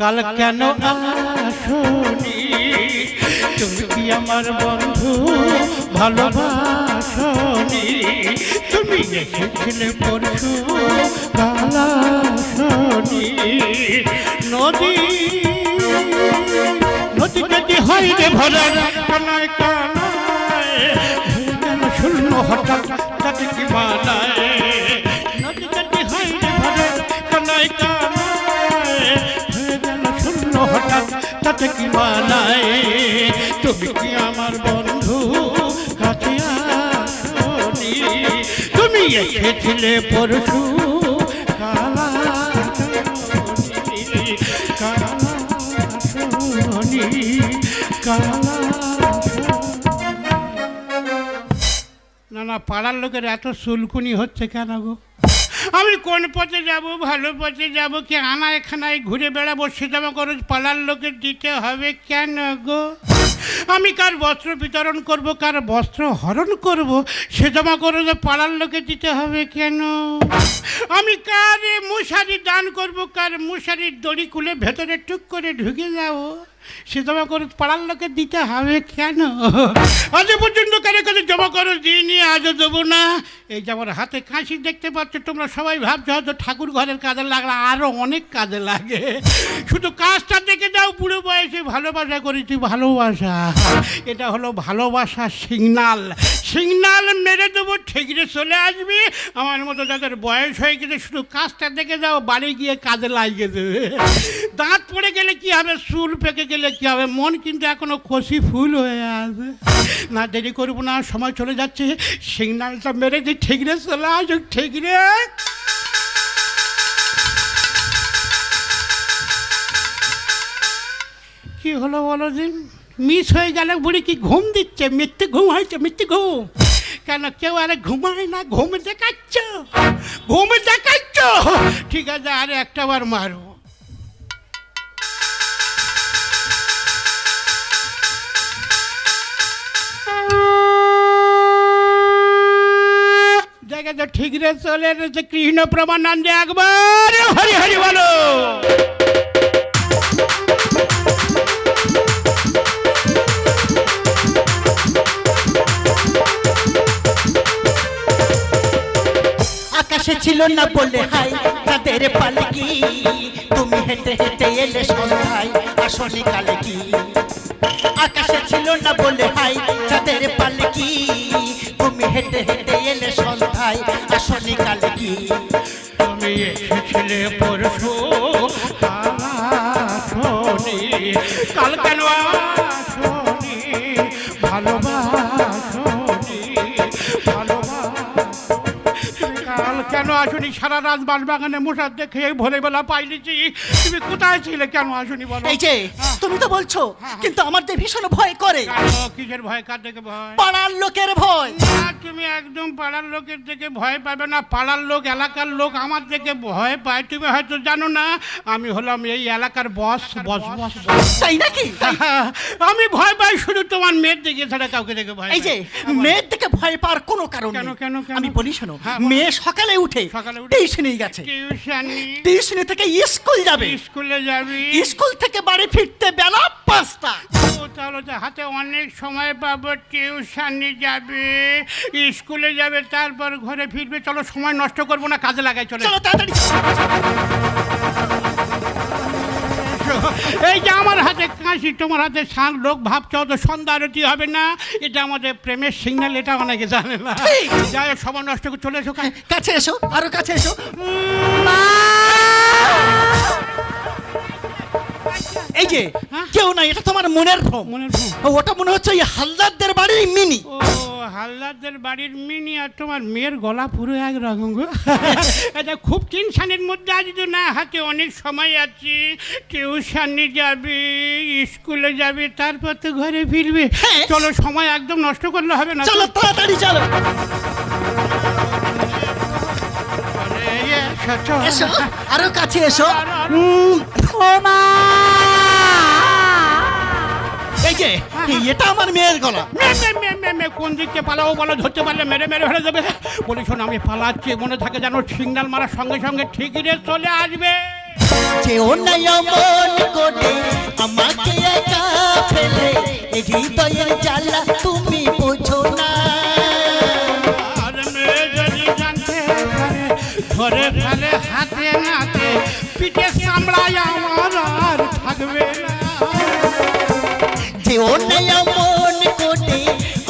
কাল কেন আসনি? তুমি কি আমার বন্ধু? ভালোবাসনি? তুমি এসেছিলে পরশু, কাল আসনি। নদী নদী যদি হয় রে ভরা কানায় কানায় শূন্য হঠাৎ তাতে কি মানায় নদী যদি হয় রে ভরা কানায় কানায় তাতে কি মানায়? তুমি কি আমার বন্ধু তুমি এসেছিলে পরশু কালা কালা কালা না না পাড়ার লোকের এত সুলকুনি হচ্ছে কেন গো? আমি কোন পথে যাব, ভালো পথে যাব কি আনায় খানায় ঘুরে বেড়াবো সেটা করে পালার লোকের দিতে হবে, কেন গো? আমি কার বস্ত্র বিতরণ করব, কার বস্ত্র হরণ করব, সে জমা করে যে পাড়ার লোকে দিতে হবে, কেন? আমি কার মশারি দান করব, কার মশারির দড়ি খুলে ভেতরে টুক করে ঢুকে যাব? সে জমা করে পাড়ার লোকে দিতে হবে কেন? আজ পর্যন্ত কারে কাছে জমা করে দিয়ে আজও দেবো না। এই যেমন হাতে কাঁচি দেখতে পাচ্ছ, তোমরা সবাই ভাবছ হয়তো ঠাকুর ঘরের কাজে লাগলে আরও অনেক কাজে লাগে। শুধু কাজটা দেখে যাও, বুড়ো বয়সে ভালোবাসা করেছি, ভালোবাসা। এটা হলো ভালোবাসার সিগনাল। সিগনাল মেরে দেবো ঠিকরে চলে আসবি। আমার মতো যাদের বয়স হয়ে গেছে, শুধু কাজটা দেখে যাও, বাড়ি গিয়ে কাজে লাগিয়ে দেবে। দাঁত পড়ে গেলে কি হবে, চুল পেকে গেলে কি হবে? মন কিন্তু এখনও কষি ফুল হয়ে আছে। না, দেরি করব না, সময় চলে যাচ্ছে। সিগনালটা মেরে দিই ঠিক রে চলে আসুক, ঠিক রে কি হলো বলো দিন? মিস হয়ে গেলে বুড়ি কি ঘুম দিচ্ছে? মিথ্যে ঘুম হয়েছে, মিথ্যে ঘুম। কেন কেউ আরে ঘুমায় না? ঘুম দেখাচ্ছ? ঘুম দেখাচ্ছ? ঠিক আছে, আরে একটা বার মারো। ঠিক রে চলে এসেছে কৃষ্ণ প্রমানন্দে একবার। হরি হরি বলো। আকাশে ছিল না বলে হাই, তাদের পালকি তুমি হেঁটে হেঁটে এলে সন্ধ্যায়, আসনি কালে কি? আকাশে ছিল না বলে হাই, তাদের পালকি তুমি হেঁটে হেঁটে এলে সন্ধ্যায়, আসনি কালে কি? তুমি এসেছিলে পরশু কাল কেন আসনি সারা রাত বাগানে মশার দেখে ভোরবেলা পাইলিছি। তুমি কোথায় ছিলে কেন আসনি বলো? এই যে তুমি তো বলছো কিন্তু আমার যে ভীষণ ভয় করে। কিসের ভয় কার দেখে ভয়? পাড়ার লোকের ভয়। তুমি একদম পাড়ার লোকের থেকে ভয় পাবে না। পাড়ার লোক এলাকার লোক আমার থেকে ভয় পায়। তুমি হয়তো জানো না আমি হলাম এই এলাকার বস বস বস। বস। তাই নাকি? আমি ভয় পাই শুধু তোমার মেয়ের দিকে ছাড়া কাউকে দেখে ভয় এই যে মেয়ের থেকে ভয় পাওয়ার কোনো কারণ কেন, কেন? আমি বলি শোনো হ্যাঁ, মেয়ে সকালে উঠে সকালে উঠে? টিউশনে গেছে। টিউশনি। টিউশনি থেকে স্কুল যাবে। স্কুলে যাবি। স্কুল থেকে বাড়ি ফিরতে বেলা পাঁচটা। ও তাহলে তো হাতে অনেক সময় পাবো টিউশনি যাবে স্কুলে যাবে তারপর ঘরে ফিরবে। চলো সময় নষ্ট করব না কাজে লাগাই চলে। চলো তাড়াতাড়ি। এই যে আমার হাতে কাশি তোমার হাতে শাঁখ লোক ভাবছ তো সন্ধ্যা আরতি হবে না। এটা আমাদের প্রেমের সিগন্যাল এটা অনেকে জানে না। যাই হোক সময় নষ্ট করে চলে এসো। কাছে এসো আরও কাছে এসো। এই যে হ্যাঁ? কেউ না এটা তোমার মনের ভ্রম মনের ভ্রম। ওটা মনে হচ্ছে ওই হালদারদের বাড়ির মিনি। ও হালদারদের বাড়ির মিনি আর তোমার মেয়ের গলা পুরো একরকম গো। এটা খুব টেনশনের মধ্যে আজ তো না হাতে অনেক সময় আছে। টিউশনি যাবে স্কুলে যাবে তারপর তো ঘরে ফিরবে। হ্যাঁ। চলো সময় একদম নষ্ট করলে হবে না চলো তাড়াতাড়ি চলো। এসো, আরও কাছে এসো। মা! এই যে এটা আমার মেয়ের গলা। কোন দিকে পালাও বলো ধরতে পারলে মেরে মেরে ফেলে দেবে। বলি শোন আমি পালাচ্ছি মনে থাকে যেন সিগন্যাল মারার সঙ্গে সঙ্গে ঠিকই রে চলে আসবে। যে অন্যায় মন করে আমাকে একা ফেলে হৃদয়ের জ্বালা তুমি বোঝো না। আর মেয়ে যদি জানতে পারে ধরে ফেলে হাতে নাতে পিঠে সামলায় আমার আর থাকবে না। যে অন্যায় মন করে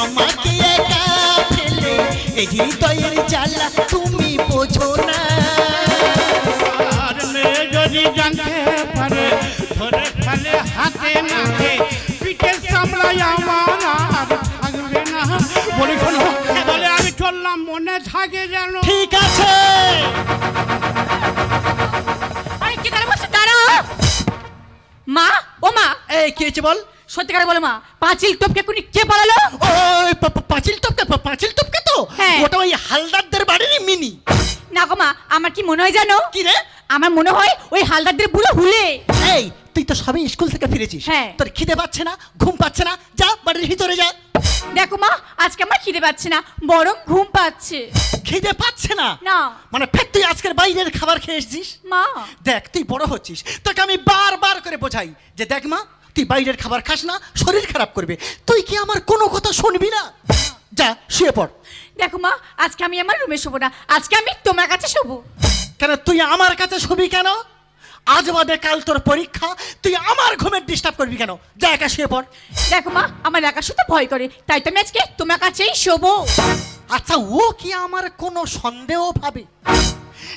আমাকে একা ফেলে এই হৃদয়ের জ্বালা তুমি বোঝো না। আর মেয়ে যদি জানতে পারে ধরে ফেলে হাতে নাতে পিঠে সামলায় আমার আর থাকবে না। বলি শোনো বলে আমি চললাম মনে থাকে যেন মা ও মা। এই কি হয়েছে বল? সত্যি করে বলো মা পাঁচিল টপকে কোনি কে পালালো? ওই পাঁচিল টপকে পাঁচিল টপকে তো? হ্যাঁ। ওটা ওই হালদারদের বাড়ির মিনি। না গো মা আমার কি মনে হয় জানো? কি রে? আমার মনে হয় ওই হালদারদের বুড়ো হুলে। এই তুই তো সবে স্কুল থেকে ফিরেছিস। হ্যাঁ। তোর খিদে পাচ্ছে না ঘুম পাচ্ছে না যা বাড়ির ভিতরে যা। দেখো মা আজকে আমার খিদে পাচ্ছে না বরং ঘুম পাচ্ছে। খিদে পাচ্ছে না? না। মানে ফের তুই আজকের বাইরের খাবার খেয়ে এসেছিস? মা। দেখ তুই বড় হচ্ছিস। তোকে আমি বারবার করে বোঝাই যে দেখ মা তুই বাইরের খাবার খাস না শরীর খারাপ করবে। তুই কি আমার কোনো কথা শুনবি না? যা শুয়ে পড়। দেখো মা আজকে আমি আমার রুমে শোবো না আজকে আমি তোমার কাছে শোবো। কেন? তুই আমার কাছে শুবি কেন? আজ বাদে কাল তোর পরীক্ষা। তুই আমার ঘুমের ডিস্টার্ব করবি কেন? যা একা শুয়ে পড়। দেখো মা আমার একা শুতে ভয় করে। তাই তো আমি আজকে তোমার কাছেই শোবো। আচ্ছা ও কি আমার কোনো সন্দেহ ভাবে?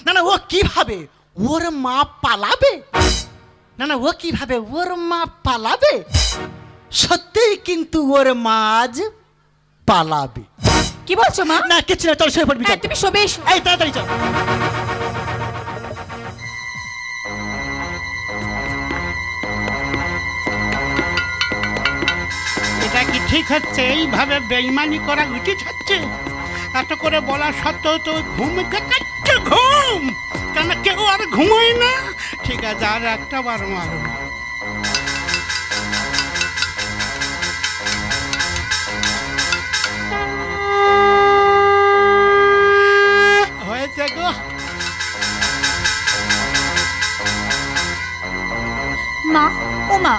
না না ও কি ভাবে? ওর মা পালাবে? না না ও কি ভাবে? ওর মা পালাবে? সত্যিই কিন্তু ওর মা আজ পালাবে। কি বলছো মা? না কিছু না চল শুয়ে পড়বি হ্যাঁ। তুমি শোবে এসো। এই তাড়াতাড়ি চল। ঠিক হচ্ছে এইভাবে বেইমানি করা উচিত হচ্ছে। এত করে বলা সত্ত্বেও তো ঘুম ঘুম! কেন কেউ আর ঘুমোয় না? ঠিক আছে আর একটা বার মারো। হয়েছে গো। মা ও মা।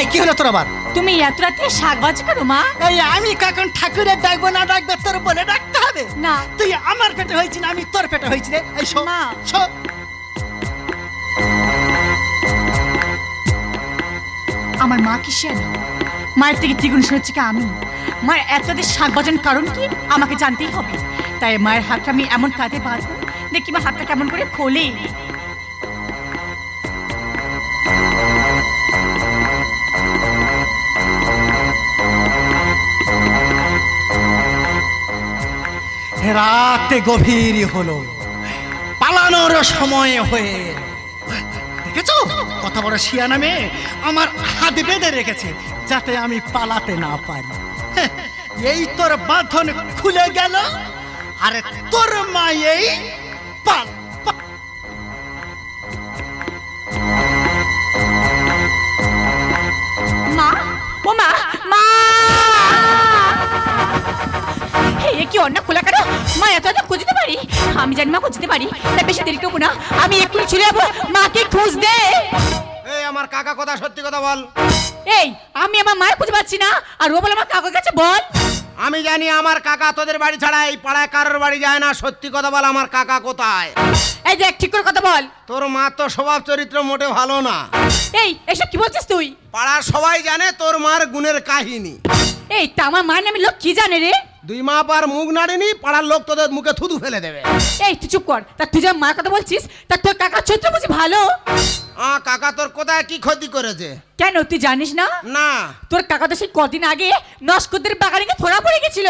এই কি হলো তোর আবার? তুমি এত রাতে শাক বাজি করো মা। এই আমি কখন ঠাকুরের ডাকবো না ডাকবে তোর বলে ডাকতে হবে। না। তুই আমার পেটে হয়েছি না আমি তোর পেটে হয়েছি রে। এই শো মা। শো আমার মা কি সে মায়ের থেকে দ্বিগুণ শুনেছি কি আমি? মায়ের এত রাতে শাক বাজানোর কারণ কি? আমাকে জানতেই হবে। তাই মায়ের হাতটা আমি এমন কাঁধে বাঁধবো দেখি মা হাতটা কেমন করে খোলে। রাতে গভীর হলো। পালানোর সময় হয়ে দেখেছ? কত বড় শিয়া নামে আমার হাত বেঁধে রেখেছে যাতে আমি পালাতে না পারি। এই তোর বাঁধন খুলে গেল আরে তোর মা এই পাল কি অন্য খোলা কেন? মা এত এত খুঁজতে পারি। আমি জানি মা খুঁজতে পারি। তাই বেশি দেরি করব না। আমি এক্ষুনি চলে যাব। মাকে খুঁজ দে। এই আমার কাকা কথা সত্যি কথা বল। এই আমি আমার মায়ের খুঁজে পাচ্ছি না। আর ও বলে আমার কাকুর কাছে বল। আমি জানি আমার কাকা তোদের বাড়ি ছাড়া এই পাড়ায় কারোর বাড়ি যায় না। সত্যি কথা বল আমার কাকা কোথায়? এই দেখ ঠিক করে কথা বল। তোর মা তো স্বভাব চরিত্র মোটে ভালো না। এই এসব কি বলছিস তুই? পাড়ার সবাই জানে তোর মার গুণের কাহিনী। এই তা আমার মায়ের নামে লোক কি জানে রে? দুই মা পার মুখ নাড়িনি পাড়ার লোক তোদের মুখে থুতু ফেলে দেবে। এই তুই চুপ কর। তা তুই যা মায়ের কথা বলছিস তা তোর কাকার চরিত্র বুঝি ভালো? আ কাকা তোর কোথায় কি ক্ষতি করেছে? কেন তুই জানিস না? না। তোর কাকা তো সেই কদিন আগে নস্করদের বাগানে গিয়ে ধরা পড়ে গেছিল।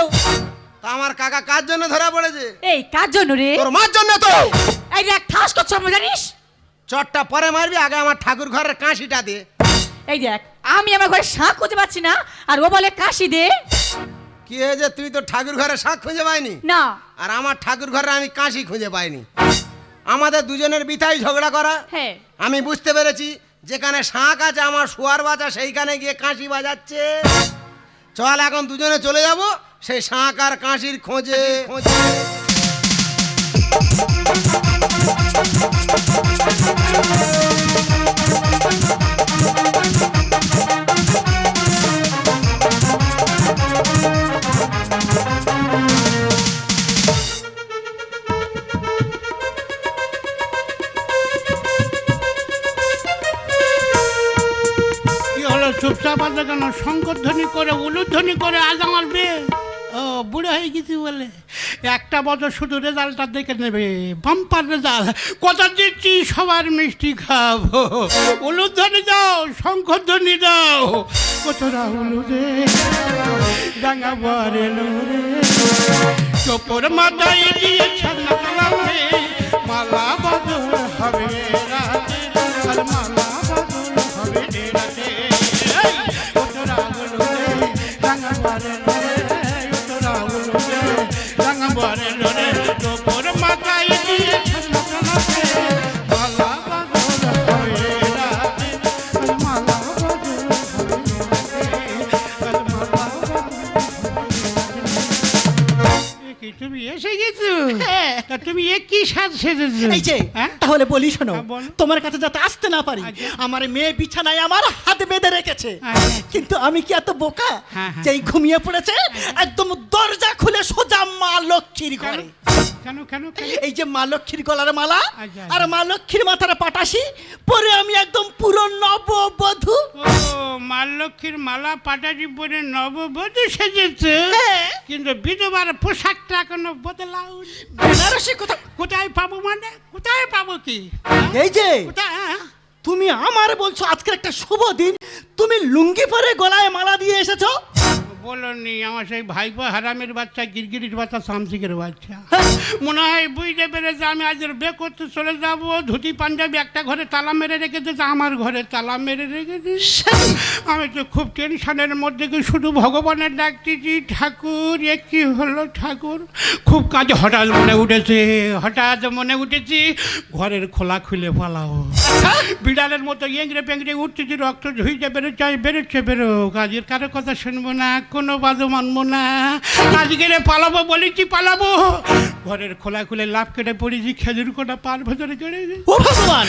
তা আমার কাকা কার জন্য ধরা পড়েছে? এই কার জন্য রে? তোর মার জন্য তো। এই দেখ ঠাস করছ আমার জানিস? চটটা পরে মারবি আগে আমার ঠাকুর ঘরের কাঁশিটা দে। এই দেখ আমি আমার ঘরে শাঁখ খুঁজে পাচ্ছি না আর ও বলে কাশি দে। কি হয়েছে? তুই তো ঠাকুর ঘরে শাক খুঁজে পাইনি? না। আর আমার ঠাকুর ঘরে আমি কাশি খুঁজে পাইনি। আমাদের দুজনের বিথাই ঝগড়া করা। হ্যাঁ। আমি বুঝতে পেরেছি যেখানে শাঁখ আছে আমার শোয়ার বাজা সেইখানে গিয়ে কাশি বাজাচ্ছে। চল এখন দুজনে চলে যাব সেই শাঁখ আর কাশির খোঁজে। খোঁজে। চুপচাপ আছে কেন শঙ্করধ্বনি করে উলুধ্বনি করে, আজ আমার বিয়ে ও, বুড়ো হয়ে গেছি বলে। একটা বছর শুধু রেজাল্টটা দেখে নেবে। Bumper result. কথা দিচ্ছি, সবার মিষ্টি খাব। উলুধ্বনি দাও শঙ্করধ্বনি দাও। কতটা উলু রে ডাঙ্গা বরে চোপর মাথায় দিয়ে ছানা রাঙা বরে রে, ওতরা গুলো রে, রাঙা বরে রে, তুমি এ কি সাজ সেজেছো এই যে হ্যাঁ? তাহলে বলি শোনো হ্যাঁ, বলো। তোমার কাছে যাতে আসতে না পারি আচ্ছা। আমার মেয়ে বিছানায় আমার হাতে বেঁধে রেখেছে আচ্ছা। কিন্তু আমি কি এত বোকা হ্যাঁ, হ্যাঁ। যেই ঘুমিয়ে পড়েছে একদম দরজা খুলে সোজা মা লক্ষ্মীর ঘরে কেন কেন কেন? এই যে মা লক্ষ্মীর গলার মালা আচ্ছা, আর মা লক্ষ্মীর মাথার পাটাশি পরে আমি একদম পুরো নববধূ ও মা লক্ষ্মীর মালা পাটাজি পরে নববধূ সেজেছে হ্যাঁ। কিন্তু বিধবার পোশাকটা এখনও বদলাও বেনারসি কোথায় পাবো মানে? কোথায় পাবো কি? এই যে হ্যাঁ? তুমি আমার বলছো আজকে একটা শুভ দিন। তুমি লুঙ্গি পরে গলায় মালা দিয়ে এসেছ? বলনি আমার সেই ভাইপো হারামের বাচ্চা গিরগিরির বাচ্চা সামসিকের বাচ্চা। মনে হয় বুঝতে পেরেছে আমি আজ বে করতে চলে যাব ধুতি পাঞ্জাবি একটা ঘরে তালা মেরে রেখে দিয়েছে আমার ঘরে তালা মেরে রেখে দিয়েছে। আমি তো খুব টেনশনের মধ্যে কি শুধু ভগবানের ডাকতেছি ঠাকুর এ কি হলো ঠাকুর? খুব কাজ হঠাৎ মনে উঠেছে হঠাৎ মনে উঠেছি ঘরের খোলা খুলে পালাও বিড়ালের মতো এংরে পেংরে উঠতেছি রক্ত ঝুইতে বেরোচ্ছে বেরোচ্ছে বেরো কাজের কারও কথা শুনব না কোনো বাজু মানব না। আজকে রে পালাবো বলেছি পালাবো। ঘরের খোলা খুলে লাভ কেটে পড়েছি খেজুর কোটা পার ভেতরে কেড়ে ও ভগবান!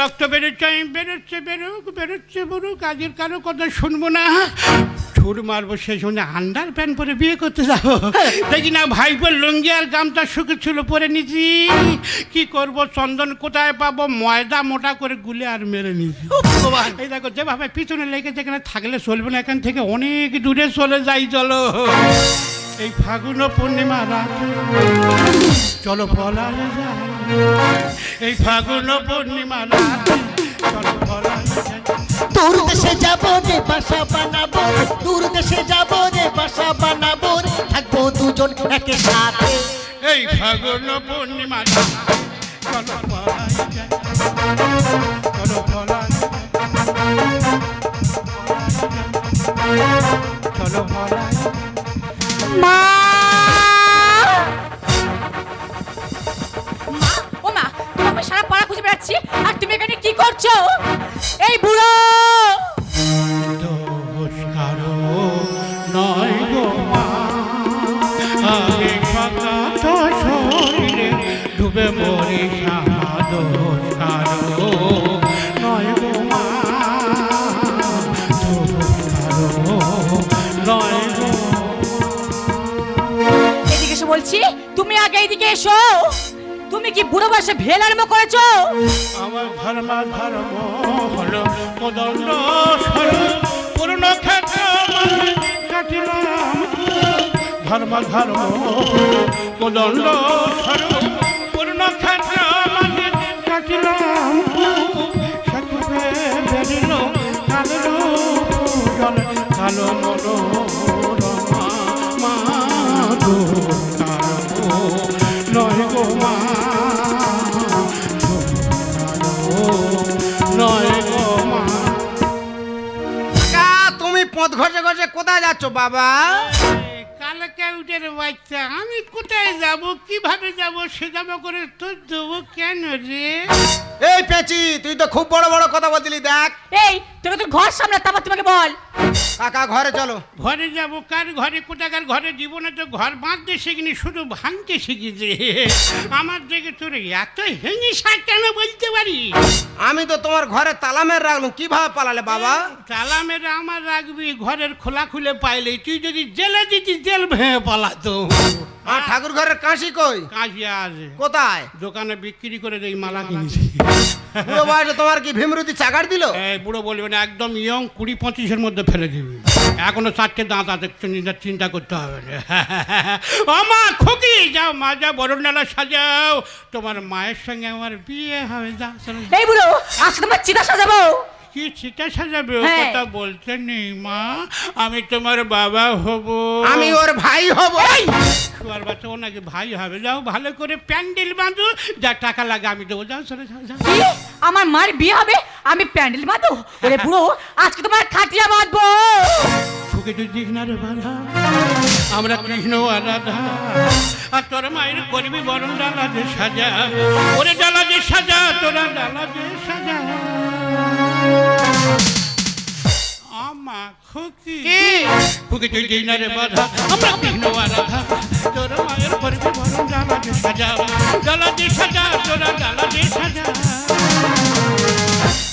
রক্ত বেরোচ্ছে আমি বেরোচ্ছে বেরোক বেরোচ্ছে বেরোক। আজের কারও কথা শুনব না। ছুট মারবো সেই সময় আন্ডার প্যান্ট পরে বিয়ে করতে যাব। দেখি না ভাইপোর লুঙ্গি আর গামটা শুকে ছিল পরে নিছি। কি করব চন্দন কোথায় পাবো ময়দা মোটা করে গুলে আর মেরে নিছি। এই দেখো যেভাবে পিছনে লেগে যেখানে থাকলে চলবে না এখান থেকে অনেক দূরে চলে যাই চলো। এই ফাগুন পূর্ণিমা রাতে। চলো পলায় যাই এই ফাগুন পূর্ণিমা রাতে। চলো যাব রে বাসা বানাবো। দূর দেশে যাব রে বাসা বানাবো রে। থাকব দুজন একে সাথে এই ফাগুন পূর্ণিমা চলো চলো চলো মা! সারা পাড়া খুঁজে বেড়াচ্ছি। আর তুমি এখানে কি করছ? এই বুড়ো! এসো। তুমি কি বুড়ো বয়সে ভেল আরম্ভ করেছ? আমার ধর্ম ধর্ম হলো স্বরূপ, পূর্ণ ক্ষেত্র কাটিলাম ধর্ম ধর্ম স্বরূপ, পূর্ণ ক্ষেত্র মাঝে কাটিলাম সকুবে বেরিল কালো কালো মনোরমা ঘষে ঘষে কোথায় যাচ্ছ, বাবা? কালকে উঠে বাচ্চা, আমি কোথায় যাব, কীভাবে যাব, সে যাব করে তোর দেবো কেন রে? এই পেঁচি তুই তো খুব বড় বড় কথা বলছিলি দেখ। এই তোকে তো ঘর সামলা তারপর তোমাকে বল। কাকা ঘরে চলো। ঘরে যাব কার ঘরে কোথাকার ঘরে জীবনে তো ঘর বাঁধতে শিখিনি শুধু ভাঙতে শিখেছে। আমার দেখে তোর এত হেঙ্গি হিংসা কেন বলতে পারি? আমি তো তোমার ঘরে তালামের রাখলাম কীভাবে পালালে বাবা? তালা মেরে আমার রাখবি ঘরের খোলা খুলে পাইলে তুই যদি জেলে দিতি জেল ভেঙে পালাতো। আর ঠাকুর ঘরের কাশি কই? কাশি আছে। কোথায়? দোকানে বিক্রি করে দেই মালা কিনেছি। বুড়ো বয়সে তোমার কি ভীমরুতি চাকার দিল? এই বুড়ো বলবে না একদম ইয়ং কুড়ি পঁচিশের মধ্যে ফেলে দিবি। এখনও চারটে দাঁত আছে চিন্তা চিন্তা করতে হবে না। ও মা খুকি যাও মা যাও ডালা সাজাও। তোমার মায়ের সঙ্গে আমার বিয়ে হবে যাও। এই বুড়ো আজকে তোমার চিতা সাজাবো? কি চিতা সাজাবে ও হ্যাঁ। কথা বলতে নেই মা? আমি তোমার বাবা হব। আমি ওর ভাই হব। আর বাচ্চা ও নাকি ভাই হবে। যাও ভালো করে প্যান্ডেল বাঁধো। যা টাকা লাগে আমি দেবো। যাও চলে যাও যাও। কি? আমার মার বিয়ে হবে? আমি প্যান্ডেল বাঁধো? ওরে বুড়ো আজকে তোমার খাটিয়া বাঁধবো। তোকে তুই দিস না রে বাধা আমরা কৃষ্ণ আর রাধা আর তোর মায়ের করবি বরণ ডালা যে সাজা। ওরে ডালা যে সাজা তোরা ডালা যে সাজা। আমা খুকি খুকি তুই দিস না রে বাধা আমরা কৃষ্ণ আর তোর মায়ের করবি বরণ ডালা যে সাজা ডালা যে সাজা তোরা ডালা যে সাজা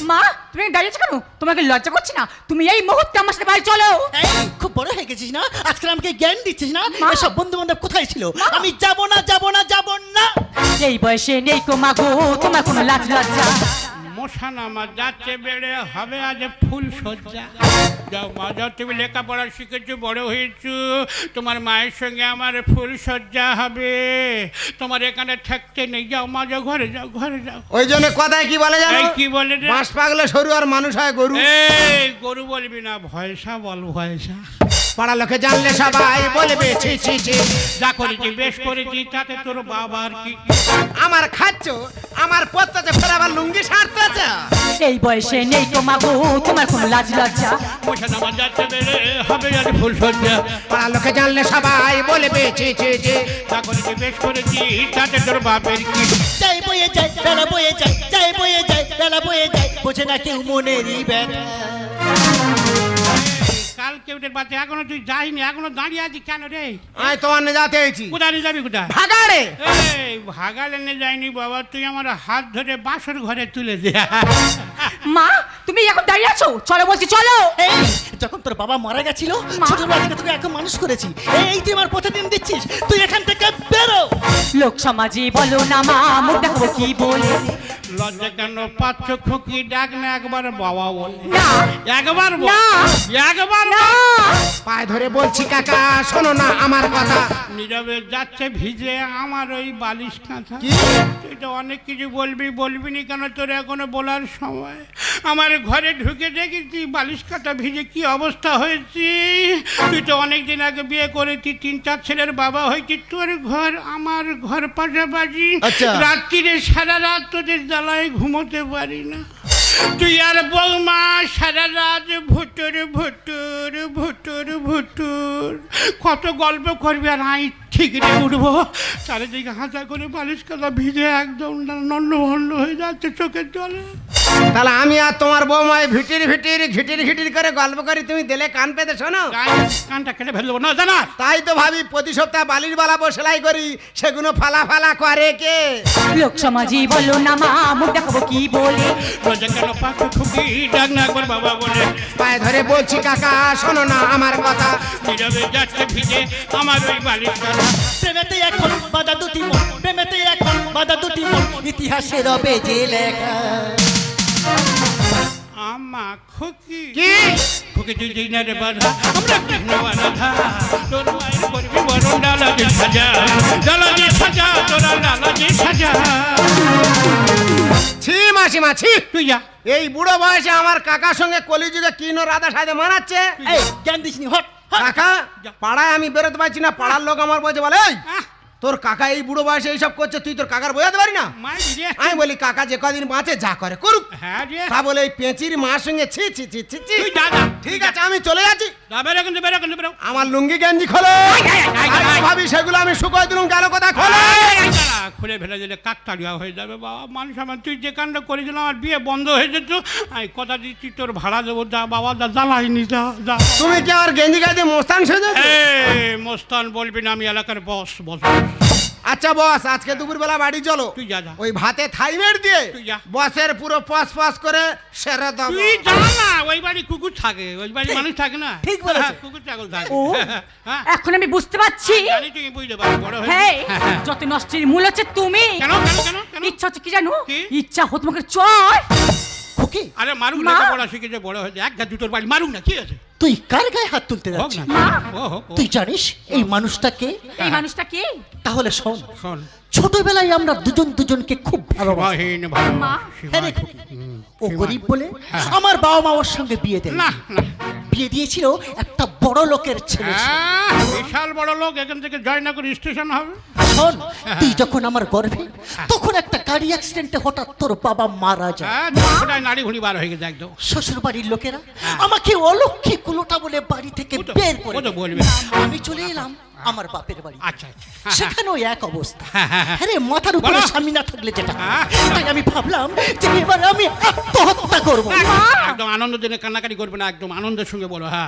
মা তুমি দাঁড়িয়েছো কেন? তোমাকে লজ্জা করছি না। তুমি এই মুহূর্তে আমার সাথে বাড়ি চলো। এই, খুব বড় হয়ে গেছিস না? আজকাল আমাকে জ্ঞান দিচ্ছিস না? মা। এসব বন্ধু বান্ধব কোথায় ছিল? আমি যাব না যাব না যাব না। এই বয়সে নেই কো মাগো তোমার কোনো লাজ লজ্জা। মশান আমার যাচ্ছে বেড়ে হবে আজ ফুল সজ্জা। যাও মা যাও তুমি লেখাপড়া শিখেছো বড় হয়েছো। তোমার মায়ের সঙ্গে আমার ফুল সজ্জা হবে। তোমার এখানে থাকতে নেই। যাও মা যাও ঘরে যাও ঘরে যাও। ওই জন্য কথায় কি বলে জানো? এই কি বলে রে? বাঁশ পাগলে সরু আর মানুষ হয় গরু। এই গরু বলবি না ভয়সা বল ভয়সা। পাড়া লোকে জানলে সবাই বলবে ছি ছি ছি। যা করেছি বেশ করেছি তাতে তোর বাবার কি? আমার খাচ্ছ? আমার পত্তাতে ফের আবার লুঙ্গি সারতেছে এই বয়সে নেই কো মাগো তোমার কোনো লাজ লজ্জা? মশান আমার যাচ্ছে বেড়ে হবে আজ ফুল সজ্জা। পাড়া লোকে জানলে সবাই বলবে ছি ছি ছি। যা করেছি বেশ করেছি তাতে তোর বাপের কি? যাই বয়ে যায় বেলা বয়ে যায় যাই বয়ে যায় বেলা বয়ে যায় বোঝে না কেউ মনেরই ব্যথা কাল কেউটের বাচ্চা এখনও তুই যাইনি এখনও দাঁড়িয়ে আছিস কেন রে? আমি তোমার নিয়ে যাতে কোথায় নিয়ে যাবি কোথায়? ভাগাড়ে। এই ভাগালে নিয়ে যাইনি বাবা তুই আমার হাত ধরে বাসর ঘরে তুলে দে। মা তুমি এখন দাঁড়িয়ে আছো? চলো বলছি চলো। যখন তোর বাবা মারা গেছিল। ছোটবেলা থেকে তোকে এখন মানুষ করেছি। এই তুই আমার প্রতিদিন দিচ্ছিস তুই এখান থেকে বেরো। লোক সমাজে বলো না মা মুখ দেখাবো কি বলে? লজ্জা কেন পাচ্ছ খুকি ডাক না একবার বাবা বলে। না। একবার বল। একবার না। পায়ে ধরে বলছি কাকা শোনো না আমার কথা। নীরবে যাচ্ছে ভিজে আমার ওই বালিশ কাঁথা। তুই তো অনেক কিছু বলবি বলবি নি কেন? তোর এখনও বলার সময়। আমার ঘরে ঢুকে দেখেছি বালিশ কাঁথা ভিজে কি অবস্থা হয়েছে। তুই তো অনেকদিন আগে বিয়ে করেছি তিন চার ছেলের বাবা হয়েছি তোর ঘর আমার ঘর পাশাপাশি। আচ্ছা। রাত্রিরে সারা রাত তোদের জ্বালায় ঘুমোতে পারি না। তুই আর বৌমা সারা রাত ভুটুর ভুটুর ভুটুর ভুটুর কত গল্প করবি আর আই ঠিক রে উঠবো। চারিদিকে হাঁচা করে বালিশ কাদা ভিজে একদম নন্ড ভন্ড হয়ে যাচ্ছে চোখের জলে। তাহলে আমি আর তোমার বৌমায় ভিটির ভিটির ঘিটির ঘিটির করে গল্প করি তুমি দিলে কান পেতে শোনো? কানটা কেটে ফেলব না জানা? তাই তো ভাবি প্রতি সপ্তাহে বালির বালাবো সেলাই করি সেগুলো ফালা ফালা করে কে? লোক সমাজে বলো না মা মুখ দেখাবো কি বলে? রোজা কেন পাখি খুবই ডাক না একবার বাবা বলে। পায়ে ধরে বলছি কাকা শোনো না আমার কথা। নীরবে যাচ্ছে ভিজে আমার ওই বালিশ কাদা প্রেমেতে এখন বাধা দুটি মন প্রেমেতে এখন বাধা দুটি মন ইতিহাসে রবে যে লেখা। আমা খুকি কি? খুকি তুই না রে বাধা আমরা কৃষ্ণ রাধা তোর মায়ের করবি বরণ ডালা যে সাজা ডালা যে সাজা তোরা ডালা যে সাজা। ছি মাসিমা ছি। তুই যা। এই বুড়ো বয়সে আমার কাকার সঙ্গে কলিযুগে কিন রাধা সাথে মানাচ্ছে? এই জ্ঞান দিসনি হট। কাকা পাড়ায় আমি বেরোতে পারছি না পাড়ার লোক আমার বলছে বলে "এই, আহ, তোর কাকা এই বুড়ো বয়সে এইসব করছে তুই তোর কাকার বোঝাতে পারি না? আমি বলি কাকা যে কদিন বাঁচে যা করে করুক। হ্যাঁ তা বলে এই পেঁচির মার সঙ্গে ছি ছি ছি ছি ছি। ঠিক আছে আমি চলে যাচ্ছি। আমার লুঙ্গি গেঞ্জি খোলো। ভাবি সেগুলো আমি শুকোয় দিলুম গেল কথা খোলো। খুলে ফেলে দিলে কাকতাড়িয়া হয়ে যাবে বাবা। মানুষ আমার তুই যে কাণ্ড করেছিলাম আমার বিয়ে বন্ধ হয়ে যেত। আমি কথা দিচ্ছি তোর ভাড়া দেবো যা বাবা যা জ্বালাইনি যা যা। তুমি কি আমার গেঞ্জি গাইতে মোস্তান এই মোস্তান বলবি না আমি এলাকার বস বস আচ্ছা বস আজকে দুপুরবেলা বাড়ি চলো। তুই যা যা। ওই ভাতে থাইমের দিয়ে তুই যা। বসের পুরো পস পস করে সেরে দেবো। তুই যা না ওই বাড়ি কুকুর থাকে ওই বাড়ি মানুষ থাকে না। ঠিক বলেছে। হ্যাঁ, কুকুর ছাগল থাকে। ও হ্যাঁ। এখন আমি বুঝতে পারছি। জানি তুই বুঝতে পারবি বড় হয়ে হ্যাঁ যত নষ্টের মূল হচ্ছে তুমি। কেন কেন কেন কেন? ইচ্ছা হচ্ছে কি জানো? কি? ইচ্ছা হতো তোমাকে চয় খুকি আরে মারুক মা। লেখাপড়া শিখেছে বড় হয়েছে এক ঘা দুটোর বাড়ি মারুক না কি আছে তুই কার গায়ে হাত তুলতে যাচ্ছিস। তুই জানিস এই মানুষটাকে? এই মানুষটা কে? তাহলে শোন। শোন। ছোটবেলায় আমরা দুজন দুজনকে খুব ভালোবাসি। হ্যাঁ ও গরিব বলে হ্যাঁ। আমার বাবা মা ওর সঙ্গে বিয়ে দেয় না বিয়ে দিয়েছিল একটা বড় লোকের ছেলে হ্যাঁ, বিশাল বড় লোক এখান থেকে জয়নগর স্টেশন হবে। শোন তুই যখন আমার গর্ভে তখন একটা গাড়ি অ্যাক্সিডেন্টে হঠাৎ তোর বাবা মারা যায়। নাড়ি ঘুড়ি বার হয়ে গেছে একদম। শ্বশুর বাড়ির লোকেরা আমাকে অলক্ষী কুলোটা বলে বাড়ি থেকে বের করে। আমি চলে এলাম। আমার বাপের বাড়ি। আচ্ছা আচ্ছা। সেখানেও এক অবস্থা। হ্যাঁ, হ্যাঁ, হ্যাঁ। আরে মাথার উপরে স্বামী না থাকলে যেটা। তাই আমি ভাবলাম যে এবার আমি আত্মহত্যা করব। একদম আনন্দ দিনে কান্নাকাটি করবে না একদম আনন্দের সঙ্গে বলো হ্যাঁ।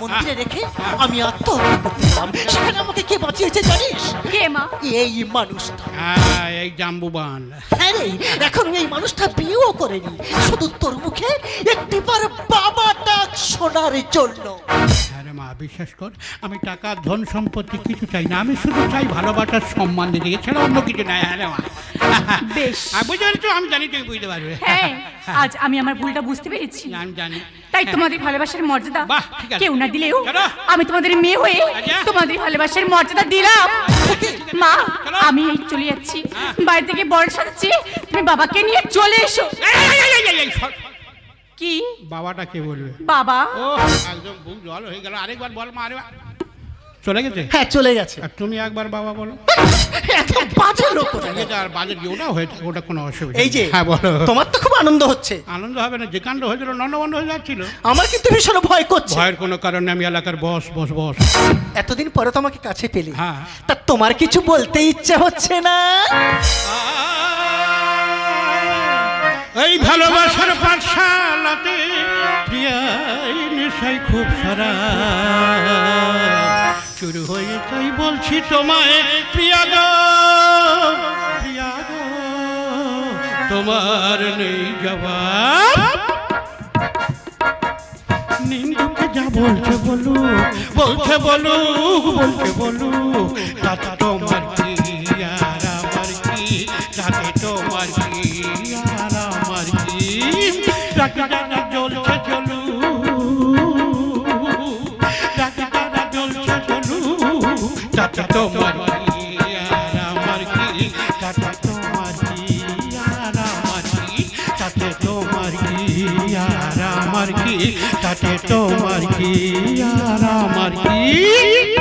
মন্দিরে রেখে আমি আত্মহত্যা করতে সেখানে আমাকে কে বাঁচিয়েছে জানিস? কে মা? এই মানুষটা। হ্যাঁ এই জাম্বুবান। হ্যাঁ রে এখন এই মানুষটা বিয়েও করেনি শুধু তোর মুখে একটিবার বাবা ডাক শোনার জন্য। হ্যাঁ রে মা বিশ্বাস কর আমি টাকা ধন সম্পত্তি কিছু চাই না আমি শুধু চাই ভালোবাসার সম্মান দিতে এছাড়া অন্য কিছু নাই হ্যাঁ রে মা। বেশ। আর বুঝতে পেরেছ? আমি জানি তুমি বুঝতে পারবে। হ্যাঁ আজ আমি আমার ভুলটা বুঝতে পেরেছি। আমি জানি। তাই তোমাদের ভালোবাসার মর্যাদা। কেউ না দিলেও। আমি তোমাদের মেয়ে হয়ে আচ্ছা। তোমাদের ভালোবাসার মর্যাদা দিলাম। মা আমি এই চলে যাচ্ছি। বাড়ি থেকে বড় সাজাচ্ছি। তুমি বাবাকে নিয়ে চলে এসো। কি? বাবাটা কে বলবে? বাবা? ও একদম বুক জল হয়ে গেল। আরেকবার বল মা আরেকবার। চলে গেছে? হ্যাঁ চলে গেছে। আর তুমি একবার বাবা বলো। এত বাজে লোক কোথায়? এটা আর বাজেট কি ওটাও হয়েছে ওটা কোনো অসুবিধা এই যে নেই। হ্যাঁ বলো। তোমার তো খুব আনন্দ হচ্ছে। আনন্দ হবে না যে কাণ্ড হয়েছিল নন্দ হয়ে যাচ্ছিল। আমার কিন্তু ভীষণ ভয় করছে। ভয়ের কোনো কারণে আমি এলাকার বস বস বস। এতদিন পরে তোমাকে কাছে পেলে। হ্যাঁ। তা তোমার কিছু বলতে ইচ্ছে হচ্ছে না? এই ভালোবাসার পাঠশালাতে প্রিয়াই নেশাই খুব সারা। শুরু হয়ে তাই বলছি তোমায়, প্রিয়া গো প্রিয়া গো, তোমার নেই জবাব। নিন্দুকে যা বলছে বলু বলছে বলু বলছে বলু, তাতে তোমার কি আর আমার কি? তাতে তোমার কি আর আমার কি? জ্বলছে তাতে তোমার আর আমার কি তাতে তোমার আর আমার কি তাতে তোমার কি আর কি তাতে তোমার কি আর কি